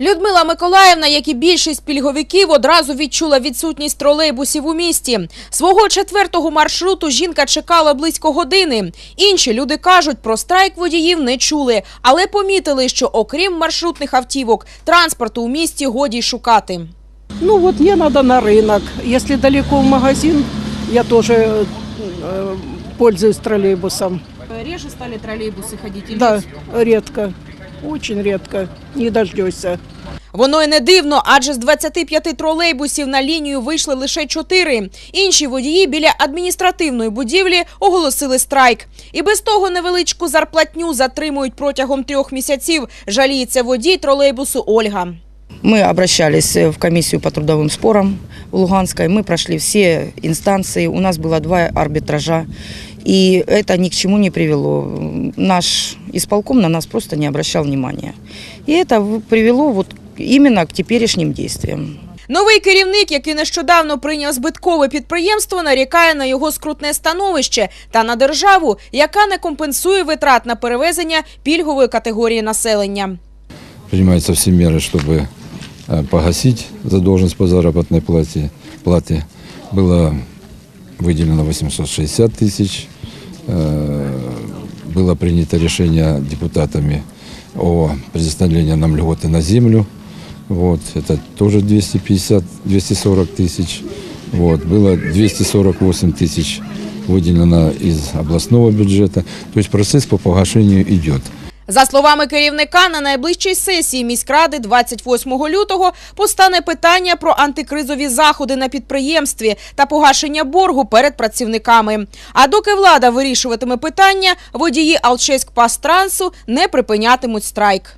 Людмила Миколаївна, як і більшість пільговиків, одразу відчула відсутність тролейбусів у місті. Свого четвертого маршруту жінка чекала близько години. Інші люди кажуть, про страйк водіїв не чули, але помітили, що окрім маршрутних автівок, транспорту у місті годі й шукати. Ну вот мне надо на рынок. Если далеко в магазин, я тоже э, пользуюсь троллейбусом. Реже стали тролейбуси ходити? Да, редко, очень редко, не дождешься. Воно й не дивно, адже з 25 тролейбусів на лінію вийшли лише 4. Інші водії біля адміністративної будівлі оголосили страйк. І без того невеличку зарплатню затримують протягом трьох місяців, жаліється водій тролейбусу Ольга. Мы обращались э, в комиссию по трудовым спорам в Луганской. Мы прошли все инстанции. У нас было два арбитража. И это ни к чему не привело. Наш исполком на нас просто не обращал внимания. И это в- привело вот именно к теперешним действиям. Новий керівник, який нещодавно прийняв збиткове підприємство, нарікає на його скрутне становище та на державу, яка не компенсує витрат на перевезення пільгової категорії населення. принимаются все меры, чтобы э, погасить задолженность по заработной плате. плате. Было выделено 860 тысяч. Было принято решение депутатами о предоставлении нам льготы на землю. Вот, это тоже 250, 240 тысяч. Вот, было 248 тысяч выделено из областного бюджета. То есть процесс по погашению идет. За словами керівника, на найближчій сесії міськради 28 лютого постане питання про антикризові заходи на підприємстві та погашення боргу перед працівниками. А доки влада вирішуватиме питання, водії Алчеськ Пастрансу не припинятимуть страйк.